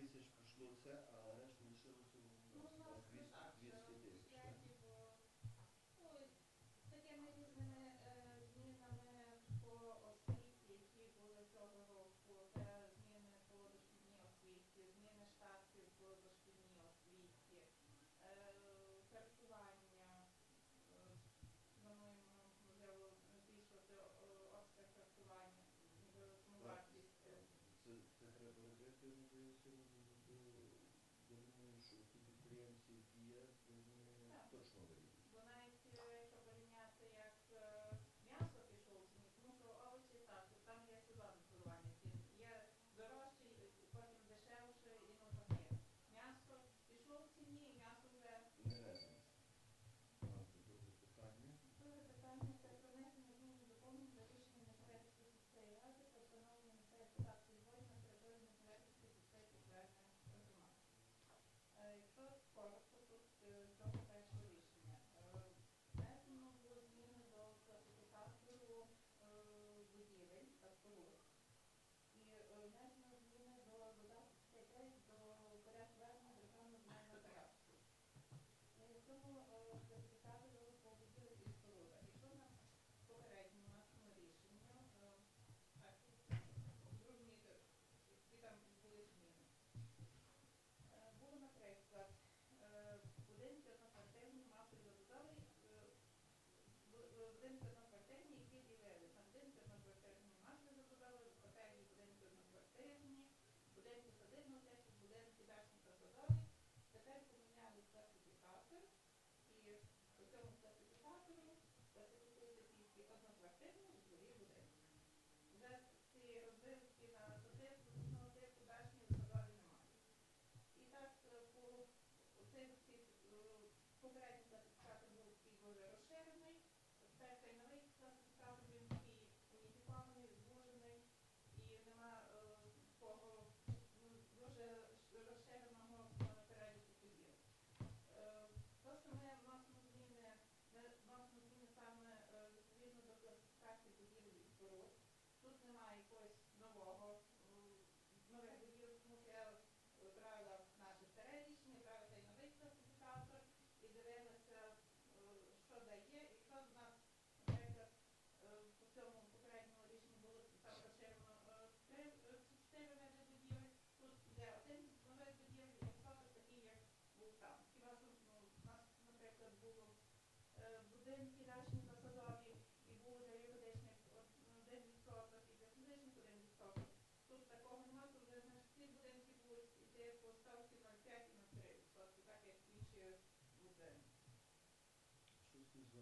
notícias que vos trouxe, Alanas. de um, de um, de um, de um, de um, de um, um, um,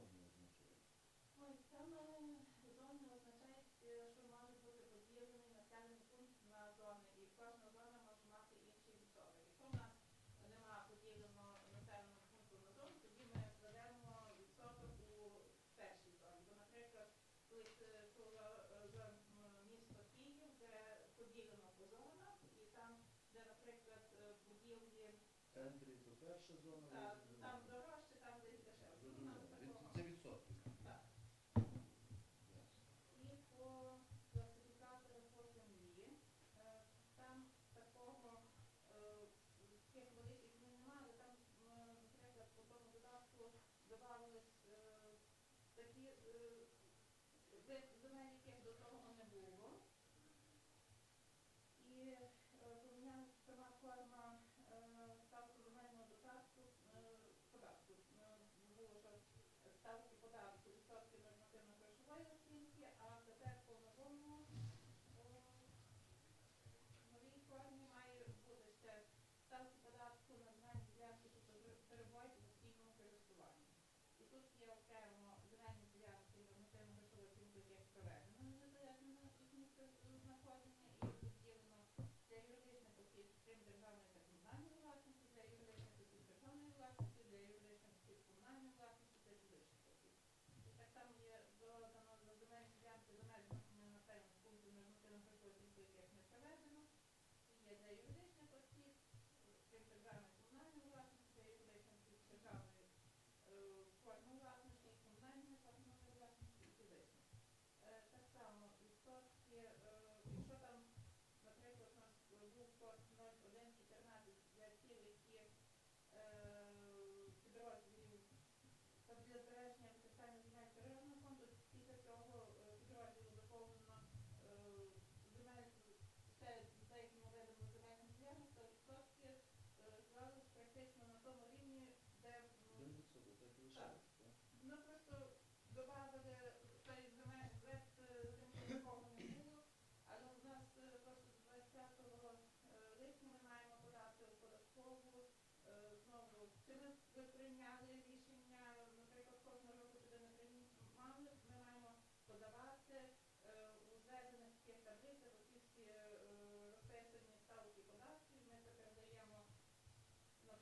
зоні означає? Ой, саме зони означає, е, що може бути поділений населений пункт на зони, і кожна зона може мати інші відсоток. Якщо в нас немає поділеного населеного пункту на зону, тоді ми введемо відсоток у першій зоні. Бо, наприклад, е, коли е, місто Київ, де поділено по зонах, і там, де, наприклад, будівлі... Центрі, то перша зона. Так, Я впевнена.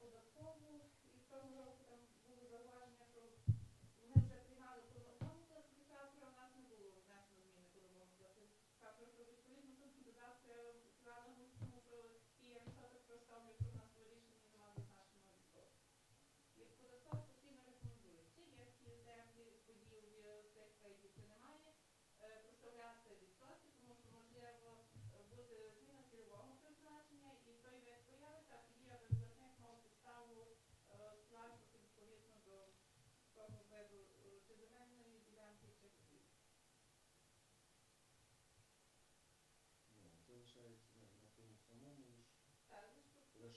податкову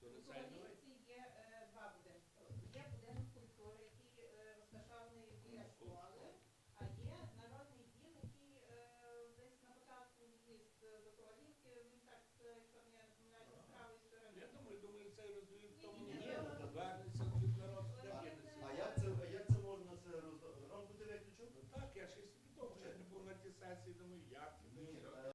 То старий є два будинки. Є будинок культури, який е, розташований біля школи.